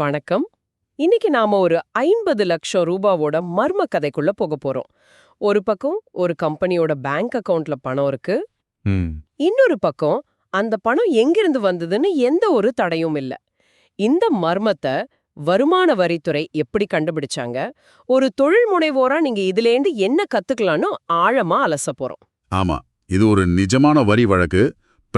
வணக்கம். இன்னைக்கு நாம ஒரு ஐம்பது லட்சம் ரூபாவோட மர்ம கதைக்குள்ள போக போறோம். ஒரு பக்கம் ஒரு கம்பெனியோட பேங்க் அக்கவுண்ட்ல பணம் இருக்கு. இன்னொரு பக்கம் அந்த பணம் எங்கிருந்து வந்ததுன்னு எந்த ஒரு தடையும் இல்ல. இந்த மர்மத்தை வருமான வரித்துறை எப்படி கண்டுபிடிச்சாங்க? ஒரு தொழில் முனைவோரா நீங்க இதுலேருந்து என்ன கத்துக்கலாம்னு ஆழமா அலச போறோம். ஆமா இது ஒரு நிஜமான வரி வழக்கு.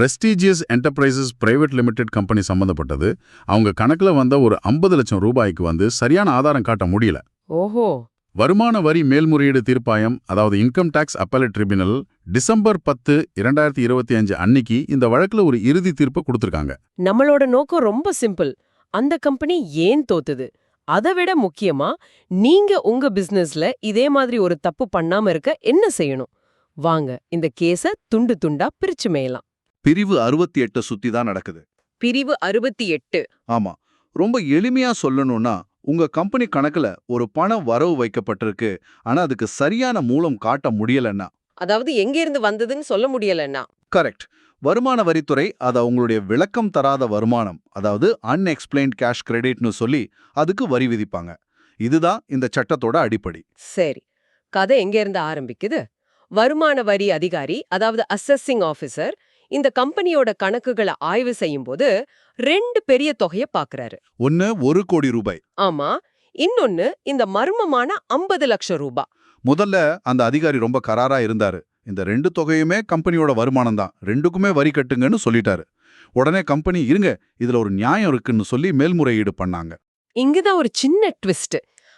Prestigious enterprises private limited company சம்பந்தப்பட்டது. அவங்க கணக்குல வந்த ஒரு 50 லட்சம் ரூபாய்க்கு வந்து சரியான ஆதாரம் காட்ட முடியல. ஓஹோ. வருமான வரி மேல்முறையீடு தீர்ப்பாயம் அதாவது income tax appellate tribunal December பத்து இரண்டாயிரத்தி இருபத்தி அஞ்சு அன்னிக்கு இந்த வழக்குல ஒரு இறுதி தீர்ப்பை கொடுத்திருக்காங்க. நம்மளோட நோக்கம் ரொம்ப சிம்பிள். அந்த கம்பெனி ஏன் தோத்துது? அதை விட முக்கியமா நீங்க உங்க பிசினஸ்ல இதே மாதிரி ஒரு தப்பு பண்ணாம இருக்க என்ன செய்யணும்? வாங்க இந்த கேஸ துண்டு துண்டா பிரிச்சு மேயலாம். பிரிவு அறுபத்தி எட்டு சுத்தி தான் நடக்குது. பிரிவு அறுபத்தி எட்டு. ஆமா. ரொம்ப எளிமையா சொல்லணும்னா உங்க கம்பெனி கணக்குல ஒரு பணம் வரவு வைக்கப்பட்டிருக்கு. ஆனா அதுக்கு சரியான மூலம் காட்ட முடியலன்னா? அதாவது எங்க இருந்து வந்ததுன்னு சொல்ல முடியலன்னா? கரெக்ட் வருமான வரித்துறை அத உங்களுடைய விளக்கம் தராத வருமானம் அதாவது அன்எக்ஸ்பிளைன்ட் கேஷ் கிரெடிட்னு சொல்லி அதுக்கு வரி விதிப்பாங்க. இதுதான் இந்த சட்டத்தோட அடிப்படை. சரி. கதை எங்க இருந்து ஆரம்பிக்குது? வருமான வரி அதிகாரி அதாவது அசஸிங் ஆபீசர் இந்த கம்பெனியோட கணக்குகளை ஆய்வு செய்யும்போது ரெண்டு பெரிய தொகைய பாக்குறாரு ஒன்னு ஒரு கோடி ரூபாய். ஆமா. இன்னொன்னு இந்த மர்மமான 50 லட்சம் ரூபாய். முதல்ல அந்த அதிகாரி ரொம்ப கராரா இருந்தாரு. இந்த ரெண்டு தொகையுமே கம்பெனியோட வருமானம் தான். ரெண்டுக்குமே வரி கட்டுங்கன்னு சொல்லிட்டாரு. உடனே கம்பெனி இருங்க இதுல ஒரு நியாயம் இருக்குன்னு சொல்லி மேல்முறையீடு பண்ணாங்க. இங்கதான் ஒரு சின்ன ட்விஸ்ட்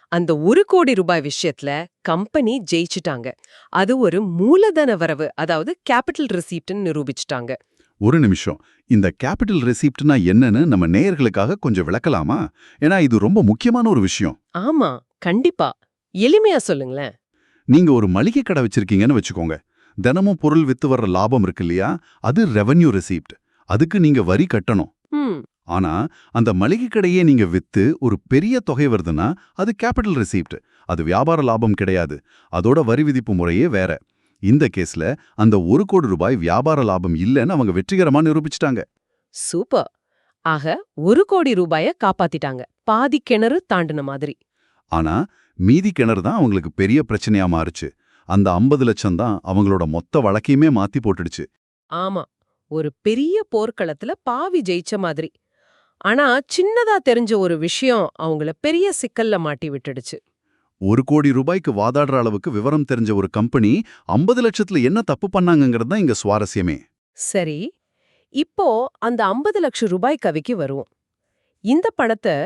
அந்த ஒரு கோடி ரூபாய் விஷயத்துல கம்பெனி ஜெயிச்சிட்டாங்க. அது ஒரு மூலதன வரவு அதாவது கேபிட்டல் ரிசீப்ட்னு நிரூபிச்சிட்டாங்க. ஒரு நிமிஷம். இந்த கேபிட்டல் ரெசிப்ட்னா என்னன்னு நம்ம நேயர்களுக்காக கொஞ்சம் விளக்கலாமா? ஏன்னா இது ரொம்ப முக்கியமான ஒரு விஷயம். ஆமா கண்டிப்பா. எளிமையா சொல்லுங்களேன். நீங்க ஒரு மளிகை கடை வச்சிருக்கீங்கன்னு வச்சுக்கோங்க. தினமும் பொருள் வித்து வர்ற லாபம் இருக்கு இல்லையா? அது ரெவென்யூ ரெசிப்ட் அதுக்கு நீங்க வரி கட்டணும். ஆனா அந்த மளிகை கடையே நீங்க வித்து ஒரு பெரிய தொகை வருதுன்னா அது கேபிட்டல் ரெசிப்ட் அது வியாபார லாபம் கிடையாது. அதோட வரி விதிப்பு முறையே வேற. இந்த கேஸ்ல அந்த ஒரு கோடி ரூபாய் வியாபார லாபம் இல்லைன்னு அவங்க வெற்றிகரமா நிரூபிச்சிட்டாங்க. சூப்பர். ஆக ஒரு கோடி ரூபாய காப்பாத்திட்டாங்க. பாதி கிணறு தாண்டின மாதிரி. ஆனா மீதி கிணறு தான் அவங்களுக்கு பெரிய பிரச்சனையா மாறுச்சு. அந்த 50 லட்சம் தான் அவங்களோட மொத்த வழக்கையுமே மாத்தி போட்டுடுச்சு. ஆமா. ஒரு பெரிய போர்க்களத்துல பாவி ஜெயிச்ச மாதிரி. ஆனா சின்னதா தெரிஞ்ச ஒரு விஷயம் அவங்கள பெரிய சிக்கல்ல மாட்டி விட்டுடுச்சு. ஒரு கோடி ரூபாய்க்கு வாதாடுற அளவுக்கு விவரம் தெரிஞ்ச ஒரு கம்பெனி 50 லட்சத்துல என்ன தப்பு பண்ணாங்கங்கிறது தான் இங்க சுவாரஸ்யமே. சரி இப்போ அந்த 50 லட்சம் ரூபாய் கவிக்கு வருவோம் இந்த பணத்தை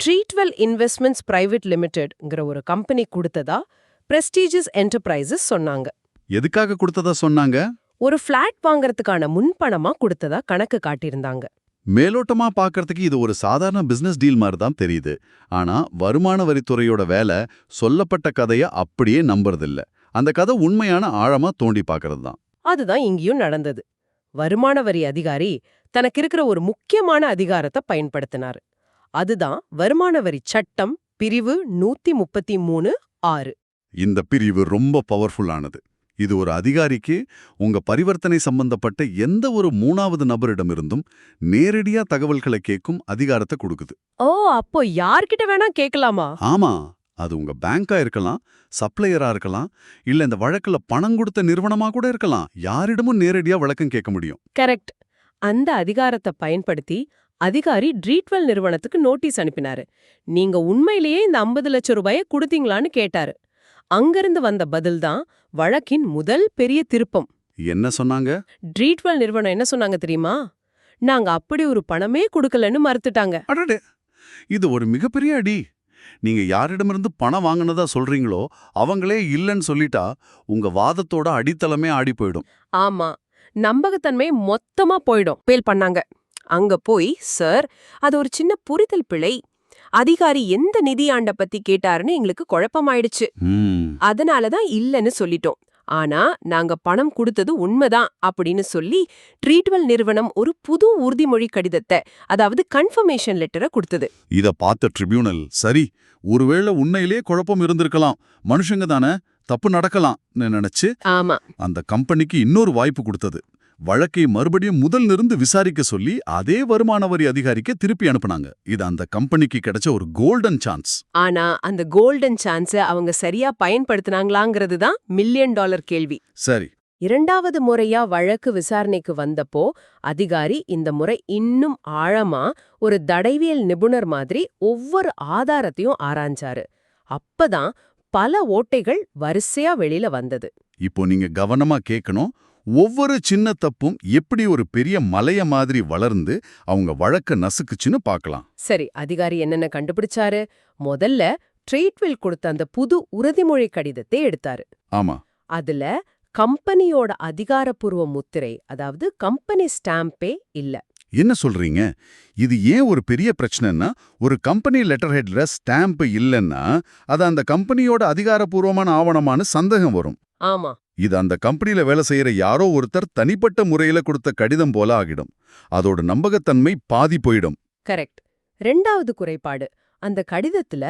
ட்ரீட்வெல் இன்வெஸ்ட்மெண்ட்ஸ் பிரைவேட் லிமிடெட்ங்கிற ஒரு கம்பெனி கொடுத்ததா பிரஸ்டீஜியஸ் என்டர்பிரைசஸ் சொன்னாங்க. எதுக்காக கொடுத்ததா சொன்னாங்க? ஒரு ஃபிளாட் வாங்குறதுக்கான முன்பணமா கொடுத்ததா கணக்கு காட்டியிருந்தாங்க. மேலோட்டமா பார்க்கறதுக்கு இது ஒரு சாதாரண பிசினஸ் டீல் மாதிரி தான் தெரியுது. ஆனா வருமான வரித்துறையோட வேலை சொல்லப்பட்ட கதைய அப்படியே நம்புறதில்ல. அந்த கதை உண்மையான ஆழமா தோண்டி பார்க்கறது தான் அதுதான் இங்கேயும் நடந்தது. வருமான வரி அதிகாரி தனக்கு இருக்கிற ஒரு முக்கியமான அதிகாரத்தை பயன்படுத்தினாரு. அதுதான் வருமான வரி சட்டம் பிரிவு நூத்தி முப்பத்தி மூணு ஆறு. இந்த பிரிவு ரொம்ப பவர்ஃபுல்லானது இது ஒரு அதிகாரிக்கு உங்க பரிவர்த்தனை சம்பந்தப்பட்ட எந்த ஒரு மூணாவது நபரிடமிருந்தும் நேரடியா தகவல்களை கேட்கும் அதிகாரத்தை கொடுக்குது. ஓ அப்போ யார்கிட்ட வேணா கேட்கலாமா? ஆமா அது உங்க பேங்கா இருக்கலாம் சப்ளையரா இருக்கலாம் இல்ல இந்த வழக்குல பணம் கொடுத்த நிறுவனமா கூட இருக்கலாம். யாரிடமும் நேரடியா வழக்கம் கேட்க முடியும். கரெக்ட். அந்த அதிகாரத்தை பயன்படுத்தி அதிகாரி ட்ரீட்வெல் நிறுவனத்துக்கு நோட்டீஸ் அனுப்பினாரு. நீங்க உண்மையிலேயே இந்த 50 லட்சம் ரூபாயை கொடுத்தீங்களான்னு கேட்டாரு. அங்கிருந்து வந்த பதில்தான் வழக்கின் முதல் பெரிய திருப்பம். என்ன சொன்னாங்க? ட்ரீட்வெல் நிறுவனம் என்ன சொன்னாங்க தெரியுமா? நாங்க அப்படி ஒரு பணமே கொடுக்கலன்னு மறுத்துட்டாங்க. அடடே! இது ஒரு மிகப்பெரிய அடி. நீங்க யாரிடமிருந்து பணம் வாங்கினதா சொல்றீங்களோ அவங்களே இல்லைன்னு சொல்லிட்டா உங்க வாதத்தோட அடித்தளமே ஆடி போயிடும். ஆமா. நம்பகத்தன்மை மொத்தமா போயிடும். பேல் பண்ணாங்க. அங்க போய் சார் அது ஒரு சின்ன புரிதல் பிழை. அதிகாரி எந்த நிதியாண்ட பத்தி கேட்டாருன்னு எங்களுக்கு குழப்பமாயிடுச்சு. அதனாலதான் இல்லன்னு சொல்லிட்டோம். ஆனா நாங்க பணம் கொடுத்தது உண்மைதான் அப்படின்னு சொல்லி ட்ரீட்வெல் நிறுவனம் ஒரு புது உறுதிமொழி கடிதத்தை அதாவது கன்ஃபர்மேஷன் லெட்டரை கொடுத்தது. இத பார்த்த ட்ரிபியூனல் சரி ஒருவேளை உண்மையிலே குழப்பம் இருந்திருக்கலாம் மனுஷங்க தானே தப்பு நடக்கலாம் நினைச்சு ஆமா. அந்த கம்பெனிக்கு இன்னொரு வாய்ப்பு கொடுத்தது. வழக்கை மறுபடியும் முதல்ல இருந்து விசாரிக்க சொல்லி அதே வருமான வரி அதிகாரிக்கு திருப்பி அனுப்புனாங்க. இது அந்த கம்பெனிக்கு கிடைச்ச ஒரு கோல்டன் சான்ஸ் ஆனா அந்த கோல்டன் சான்ஸ அவங்க சரியா பயன்படுத்தினாங்களாங்கிறது தான் மில்லியன் டாலர் கேள்வி. சரி. இரண்டாவது முறையா வழக்கு விசாரணைக்கு வந்தப்போ அதிகாரி இந்த முறை இன்னும் ஆழமா ஒரு தடைவியல் நிபுணர் மாதிரி ஒவ்வொரு ஆதாரத்தையும் ஆராய்ஞ்சாரு. அப்பதான் பல ஓட்டைகள் வரிசையா வெளியில வந்தது. இப்போ நீங்க கவனமா கேட்கணும் ஒவ்வொரு சின்ன தப்பும் எப்படி ஒரு பெரிய மலைய மாதிரி வளர்ந்து அவங்க வழக்க நசுக்குச்சுன்னு பார்க்கலாம் சரி அதிகாரி என்னென்ன கண்டுபிடிச்சாரு? முதல்ல ட்ரீட்வில் கொடுத்த அந்த புது உறுதிமொழி கடிதத்தை எடுத்தாரு. ஆமா. அதுல கம்பெனியோட அதிகாரப்பூர்வ முத்திரை அதாவது கம்பெனி ஸ்டாம்பே இல்ல. என்ன சொல்றீங்க? இது ஏன் ஒரு பெரிய பிரச்சனைன்னா ஒரு கம்பெனி லெட்டர் ஹெட்ல ஸ்டாம்ப் இல்லைன்னா அது அந்த கம்பெனியோட அதிகாரப்பூர்வமான ஆவணமான சந்தேகம் வரும். ஆமா. இது அந்த கம்பெனில வேலை செய்யற யாரோ ஒருத்தர் தனிப்பட்ட முறையில கொடுத்த கடிதம் போல ஆகிடும். அதோட நம்பகத்தன்மை பாதி போயிடும். கரெக்ட். ரெண்டாவது குறைபாடு அந்த கடிதத்துல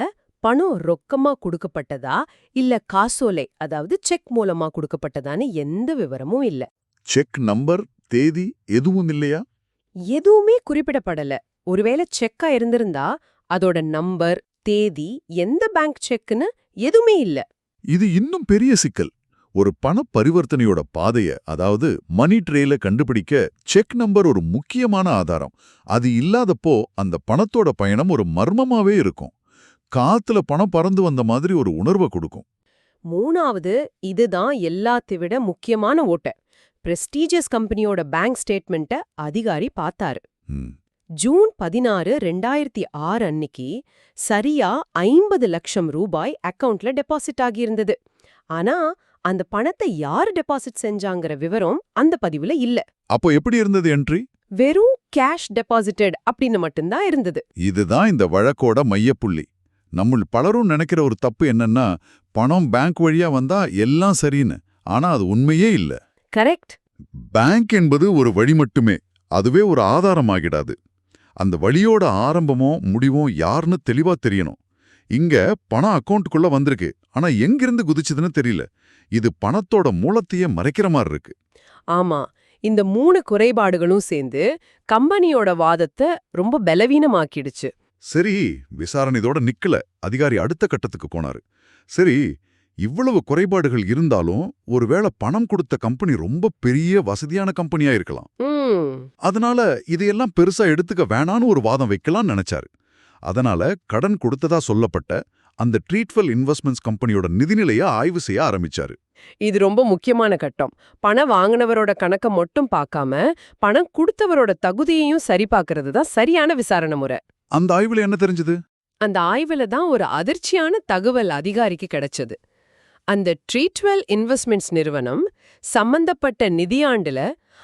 பணம் ரொக்கமா கொடுக்கப்பட்டதா இல்ல காசோலை அதாவது செக் மூலமா கொடுக்கப்பட்டதான்னு எந்த விவரமும் இல்ல. செக் நம்பர் தேதி எதுவும் இல்லையா? எதுவுமே குறிப்பிடப்படல. ஒருவேளை செக்கா இருந்திருந்தா அதோட நம்பர் தேதி எந்த பேங்க் செக்குன்னு எதுவுமே இல்ல. இது இன்னும் பெரிய சிக்கல். ஒரு பண பரிவர்த்தனையோட பாதைய அதாவது மணி ட்ரேல கண்டுபிடிக்க செக் நம்பர் ஒரு முக்கியமான ஆதாரம். அது இல்லாதப்போ அந்த பணத்தோட பயணம் ஒரு மர்மமாவே இருக்கும். காத்துல பணம் பறந்து வந்த மாதிரி ஒரு உணர்வை கொடுக்கும். மூணாவது இதுதான் எல்லாத்தை விட முக்கியமான ஓட்டை. பிரஸ்டீஜியஸ் கம்பெனியோட பேங்க் ஸ்டேட்மெண்ட்ட அதிகாரி பார்த்தாரு. ஜூன் பதினாறு ரெண்டாயிரத்தி ஆறு அன்னிக்கு சரியா ஐம்பது லட்சம் ரூபாய் அக்கவுண்ட்ல டெபாசிட் ஆகியிருந்தது. ஆனா அந்த பணத்தை யார் டெபாசிட் செஞ்சாங்கிற விவரம் அந்த பதிவுல இல்ல. அப்போ எப்படி இருந்தது என்ட்ரி? வெறும் கேஷ் டெபாசிட்டட் அப்படின்னு மட்டும்தான் இருந்தது. இதுதான் இந்த வழக்கோட மையப்புள்ளி. நம்முள் பலரும் நினைக்கிற ஒரு தப்பு என்னன்னா பணம் பேங்க் வழியா வந்தா எல்லாம் சரின்னு. ஆனா அது உண்மையே இல்ல. கரெக்ட் பேங்க் என்பது ஒரு வழி மட்டுமே. அதுவே ஒரு ஆதாரமாகிடாது. அந்த வழியோட ஆரம்பமோ முடிவோ யாருன்னு தெளிவா தெரியணும். இங்க பணம் அக்கவுண்ட்டுக்குள்ள வந்திருக்கு. ஆனா எங்கிருந்து குதிச்சதுன்னு தெரியல. இது பணத்தோட மூலத்தையே மறைக்கிற மாதிரி இருக்கு. ஆமா. இந்த மூணு குறைபாடுகளும் சேர்ந்து கம்பெனியோட வாதத்தை ரொம்ப பலவீனமாக்கிடுச்சு. சரி விசாரணை இதோட நிக்கல. அதிகாரி அடுத்த கட்டத்துக்கு போனாரு. சரி இவ்வளவு குறைபாடுகள் இருந்தாலும் ஒருவேளை பணம் கொடுத்த கம்பெனி ரொம்ப பெரிய வசதியான கம்பெனியா இருக்கலாம். அதனால இதையெல்லாம் பெருசா எடுத்துக்க வேணான்னு ஒரு வாதம் வைக்கலாம்னு நினைச்சாரு. அதனால கடன் கொடுத்ததா சொல்லப்பட்ட அந்த ட்ரீட்வெல் இன்வெஸ்ட்மெண்ட்ஸ் கம்பெனியோட நிதிநிலைய ஆய்வு செய்ய ஆரம்பிச்சாரு. இது ரொம்ப முக்கியமான கட்டம். பணம் வாங்கினவரோட கணக்க மட்டும் பார்க்காம பணம் கொடுத்தவரோட தகுதியையும் சரி பார்க்கறது தான் சரியான விசாரணை முறை. அந்த ஆய்வுல என்ன தெரிஞ்சது? அந்த ஆய்வுல தான் ஒரு அதிர்ச்சியான தகவல் அதிகாரிக்கு கிடைச்சது. அந்த ட்ரீட்வெல் இன்வெஸ்ட்மெண்ட்ஸ் நிறுவனம் சம்பந்தப்பட்ட நிதியாண்டுல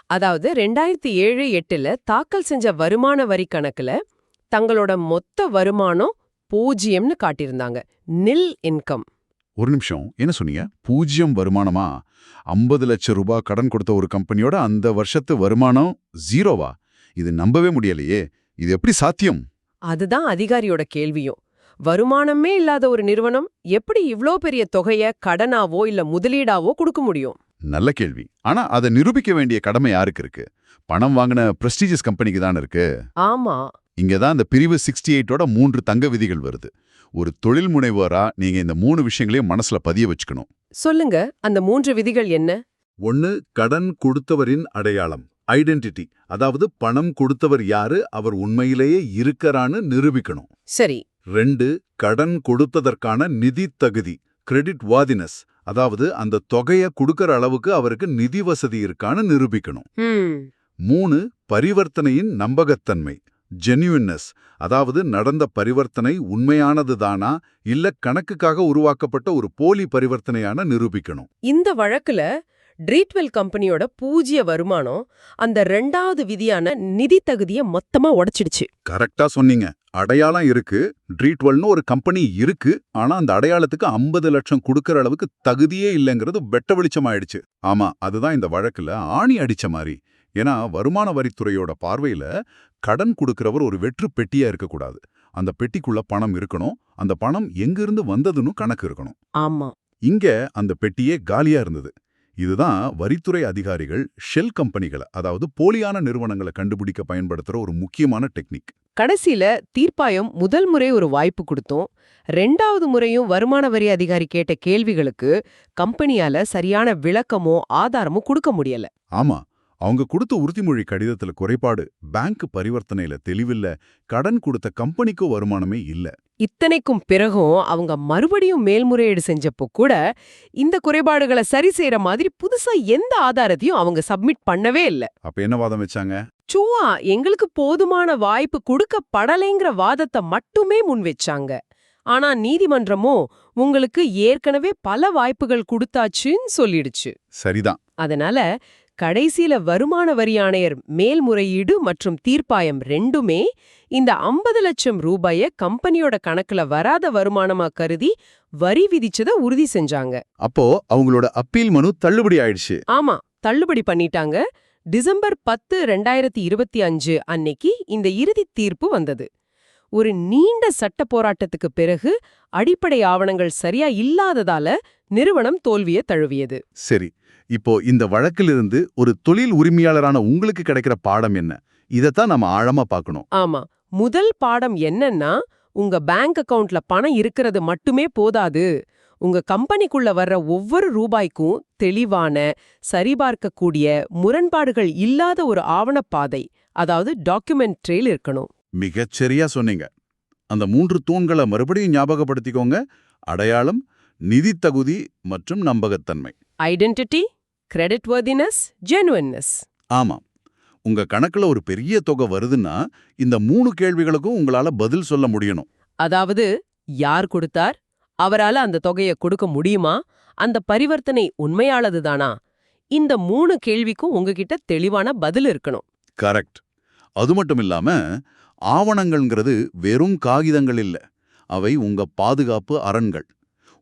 அதாவது ரெண்டாயிரத்தி ஏழு எட்டுல தாக்கல் செஞ்ச வருமான வரி கணக்குல தங்களோட மொத்த வருமானம் பூஜ்யம்னு காட்டியிருந்தாங்க. நில் இன்கம் ஒரு நிமிஷம். என்ன சொன்னீங்க? பூஜ்யம் வருமானமா? ஐம்பது லட்சம் ரூபாய் கடன் கொடுத்த ஒரு கம்பெனியோட அந்த வருஷத்து வருமானம் ஜீரோவா இது நம்பவே முடியலையே. இது எப்படி சாத்தியம்? அதுதான் அதிகாரியோட கேள்வியும். வருமானமே இல்லாத ஒரு நிறுவனம் எப்படி இவ்ளோ பெரிய தொகைய கடனாவோ இல்ல முதலீடாவோ கொடுக்க முடியும்? நல்ல கேள்வி. ஆனா அதை நிரூபிக்க வேண்டிய கடமை யாருக்கு இருக்கு? பணம் வாங்கின பிரஸ்டீஜியஸ் கம்பெனிக்கு தான் இருக்கு? ஆமா. இங்க தான் இந்த பிரிவு சிக்ஸ்டி எயிட்டோட மூன்று தங்க விதிகள் வருது. ஒரு தொழில் முனைவோரா நீங்க இந்த மூணு விஷயங்களையும் மனசுல பதிய வச்சுக்கணும். சொல்லுங்க அந்த மூன்று விதிகள் என்ன? ஒன்னு கடன் கொடுத்தவரின் அடையாளம் ஐடென்டிட்டி அதாவது பணம் கொடுத்தவர் யாரு அவர் உண்மையிலேயே இருக்கறான்னு நிரூபிக்கணும். சரி ரெண்டு கடன் கொடுத்ததற்கான நிதி தகுதி கிரெடிட் வாதினஸ் அதாவது அந்த தொகையை கொடுக்கற அளவுக்கு அவருக்கு நிதி வசதி இருக்கான்னு நிரூபிக்கணும். மூணு பரிவர்த்தனையின் நம்பகத்தன்மை ஜென்யூன்னஸ் அதாவது நடந்த பரிவர்த்தனை உண்மையானதுதானா இல்ல கணக்குக்காக உருவாக்கப்பட்ட ஒரு போலி பரிவர்த்தனையான நிரூபிக்கணும். இந்த வழக்குல ட்ரீட்வெல் கம்பெனியோட பூஜ்ய வருமானம் அந்த ரெண்டாவது விதியான நிதி தகுதிய மொத்தமா உடைச்சிடுச்சு. கரெக்டா சொன்னீங்க. அடையாளம் இருக்கு. ட்ரீட்வெல்னு ஒரு கம்பெனி இருக்கு. ஆனா அந்த அடையாளத்துக்கு 50 லட்சம் கொடுக்கற அளவுக்கு தகுதியே இல்லைங்கிறது வெட்ட வெளிச்சமாயிடுச்சு. ஆமா அதுதான் இந்த வழக்குல ஆணி அடிச்ச மாதிரி ஏன்னா வருமான வரித்துறையோட பார்வையில கடன் கொடுக்கறவர் ஒரு வெற்று பெட்டியா இருக்கக்கூடாது. அந்த பெட்டிக்குள்ள பணம் இருக்கணும். அந்த பணம் எங்கிருந்து வந்ததுன்னு கணக்கு இருக்கணும். ஆமா. இங்க அந்த பெட்டியே காலியா இருந்தது. இதுதான் வரித்துறை அதிகாரிகள் ஷெல் கம்பெனிகளை அதாவது போலியான நிறுவனங்களை கண்டுபிடிக்க பயன்படுத்துற ஒரு முக்கியமான டெக்னிக். கடைசியில தீர்ப்பாயம் முதல் முறை ஒரு வாய்ப்பு கொடுத்தோம். ரெண்டாவது முறையும் வருமான வரி அதிகாரி கேட்ட கேள்விகளுக்கு கம்பெனியால சரியான விளக்கமோ ஆதாரமோ கொடுக்க முடியல. ஆமா. அவங்க கொடுத்த உறுதிமொழி கடிதத்துல குறைபாடு பேங்க் பரிவர்த்தனையில தெளிவில்ல கடன் கொடுத்த கம்பெனிக்கோ வருமானமே இல்ல. இத்தனைக்கும் பிறகும் அவங்க மறுபடியும் மேல்முறையீடு செஞ்சப்போ கூட இந்த குறைபாடுகளை சரி செய்யற மாதிரி புதுசா எந்த ஆதாரத்தையும் அவங்க சப்மிட் பண்ணவே இல்ல. அப்ப என்ன வாதம் வச்சாங்க? சும்மா எங்களுக்கு போதுமான வாய்ப்பு கொடுக்கப்படலைங்கிற வாதத்தை மட்டுமே முன் வச்சாங்க. ஆனா நீதிமன்றமோ உங்களுக்கு ஏற்கனவே பல வாய்ப்புகள் கொடுத்தாச்சுன்னு சொல்லிடுச்சு. சரிதான். அதனால கடைசியில வருமான வரி ஆணையர் மேல்முறையீடு மற்றும் தீர்ப்பாயம் ரெண்டுமே இந்த 50 லட்சம் ரூபாய கம்பெனியோட கணக்குல வராத வருமானமா கருதி வரி விதிச்சத உறுதி செஞ்சாங்க. அப்போ அவங்களோட அப்பீல் மனு தள்ளுபடி ஆயிடுச்சு. ஆமா தள்ளுபடி பண்ணிட்டாங்க. டிசம்பர் பத்து ரெண்டாயிரத்தி இருபத்தி அஞ்சு அன்னைக்கு இந்த இறுதி தீர்ப்பு வந்தது. ஒரு நீண்ட சட்ட போராட்டத்துக்கு பிறகு அடிப்படை ஆவணங்கள் சரியா இல்லாததால நிறுவனம் தோல்வியை தழுவியது. சரி இப்போ இந்த வழக்கிலிருந்து ஒரு தொழில் உரிமையாளரான உங்களுக்கு கிடைக்கிற பாடம் என்ன? இதைத்தான் நம்ம ஆழமா பார்க்கணும். ஆமா. முதல் பாடம் என்னன்னா உங்க பேங்க் அக்கவுண்ட்ல பணம் இருக்கிறது மட்டுமே போதாது. உங்க கம்பெனிக்குள்ள வர்ற ஒவ்வொரு ரூபாய்க்கும் தெளிவான சரிபார்க்கக்கூடிய முரண்பாடுகள் இல்லாத ஒரு ஆவணப்பாதை அதாவது டாக்குமெண்ட் ட்ரெயில் இருக்கணும். மிகச்சரியா சொன்னீங்க. அந்த மூன்று தூண்களை மறுபடியும் ஞாபகப்படுத்திக்கோங்க. அடையாளம் நிதி தகுதி மற்றும் நம்பகத்தன்மை. ஐடென்டிட்டி கிரெடிட் வர்தினஸ் ஜெனுவன்னஸ் ஆமாம். உங்க கணக்குல ஒரு பெரிய தொகை வருதுன்னா இந்த மூணு கேள்விகளுக்கும் உங்களால பதில் சொல்ல முடியணும். அதாவது யார் கொடுத்தார்? அவரால அந்த தொகையை கொடுக்க முடியுமா? அந்த பரிவர்த்தனை உண்மையானதுதானா இந்த மூணு கேள்விக்கும் உங்ககிட்ட தெளிவான பதில் இருக்கணும். கரெக்ட். அது மட்டும் இல்லாம ஆவணங்கள்ங்கிறது வெறும் காகிதங்கள் இல்ல. அவை உங்க பாதுகாப்பு அரண்கள்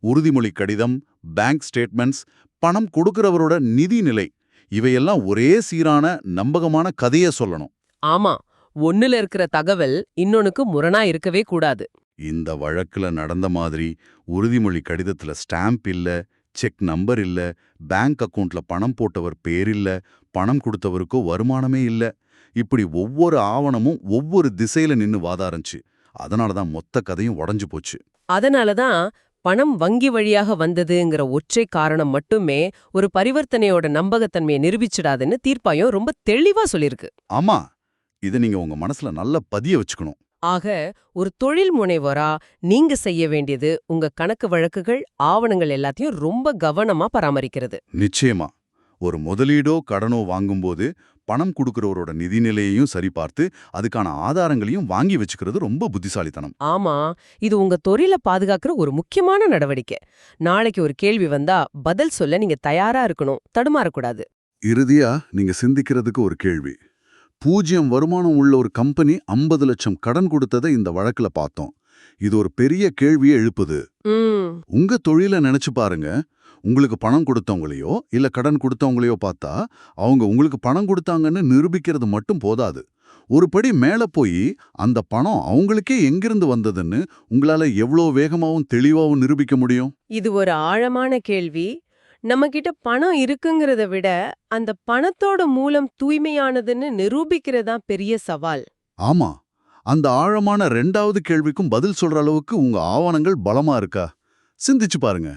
உறுதிமொழி கடிதம் பேங்க் ஸ்டேட்மெண்ட்ஸ் பணம் கொடுக்கறவரோட நிதி நிலை இவையெல்லாம் ஒரே சீரான நம்பகமான கதைய சொல்லணும். ஆமா ஒண்ணுல இருக்கிற தகவல் இன்னொன்னுக்கு முரணா இருக்கவே கூடாது. இந்த வழக்குல நடந்த மாதிரி உறுதிமொழி கடிதத்துல ஸ்டாம்ப் இல்ல செக் நம்பர் இல்ல பேங்க் அக்கவுண்ட்ல பணம் போட்டவர் பேர் இல்ல பணம் கொடுத்தவருக்கோ வருமானமே இல்ல. இப்படி ஒவ்வொரு ஆவணமும் ஒவ்வொரு திசையில நின்னு வாதாரஞ்சு அதனால தான் மொத்த கதையும் உடைஞ்சு போச்சு. அதனாலதான் பணம் வங்கி வழியாக வந்ததுங்கிற ஒற்றை காரணம் மட்டுமே ஒரு பரிவர்த்தனையோட நம்பகத்தன்மையை நிரூபிச்சிடாதுன்னு தீர்ப்பாயம் ரொம்ப தெளிவா சொல்லிருக்கு ஆமா இதை நீங்க உங்க மனசுல நல்லா பதிய வச்சுக்கணும். ஆக ஒரு தொழில் முனைவோரா நீங்க செய்ய வேண்டியது உங்க கணக்கு வழக்குகள் ஆவணங்கள் எல்லாத்தையும் ரொம்ப கவனமா பராமரிக்கிறது. நிச்சயமா. ஒரு முதலீடோ கடனோ வாங்கும்போது பணம் கொடுக்கறவரோட நிதிநிலையையும் சரிபார்த்து அதுக்கான ஆதாரங்களையும் வாங்கி வச்சுக்கிறது ரொம்ப புத்திசாலித்தனம். ஆமா இது உங்க தொழில பாதுகாக்கிற ஒரு முக்கியமான நடவடிக்கை. நாளைக்கு ஒரு கேள்வி வந்தா பதில் சொல்ல நீங்க தயாரா இருக்கணும் தடுமாறக்கூடாது. இறுதியா நீங்க சிந்திக்கிறதுக்கு ஒரு கேள்வி. பூஜ்யம் வருமானம் உள்ள ஒரு கம்பெனி 50 லட்சம் கடன் கொடுத்ததை இந்த வழக்குல பார்த்தோம். இது ஒரு பெரிய கேள்வியை எழுப்புது. உங்க தொழில நினைச்சு பாருங்க. உங்களுக்கு பணம் கொடுத்தவங்களையோ இல்ல கடன் கொடுத்தவங்களையோ பார்த்தா அவங்க உங்களுக்கு பணம் கொடுத்தாங்கன்னு நிரூபிக்கிறது மட்டும் போதாது. ஒரு படி மேல போய் அந்த பணம் அவங்களுக்கே எங்கிருந்து வந்ததுன்னு உங்களால எவ்வளோ வேகமாவும் தெளிவாவும் நிரூபிக்க முடியும்? இது ஒரு ஆழமான கேள்வி. நம்ம கிட்ட பணம் இருக்குங்கிறத விட அந்த பணத்தோட மூலம் தூய்மையானதுன்னு நிரூபிக்கிறதா பெரிய சவால். ஆமா. அந்த ஆழமான ரெண்டாவது கேள்விக்கும் பதில் சொல்ற அளவுக்கு உங்க ஆவணங்கள் பலமா இருக்கா? சிந்திச்சு பாருங்க.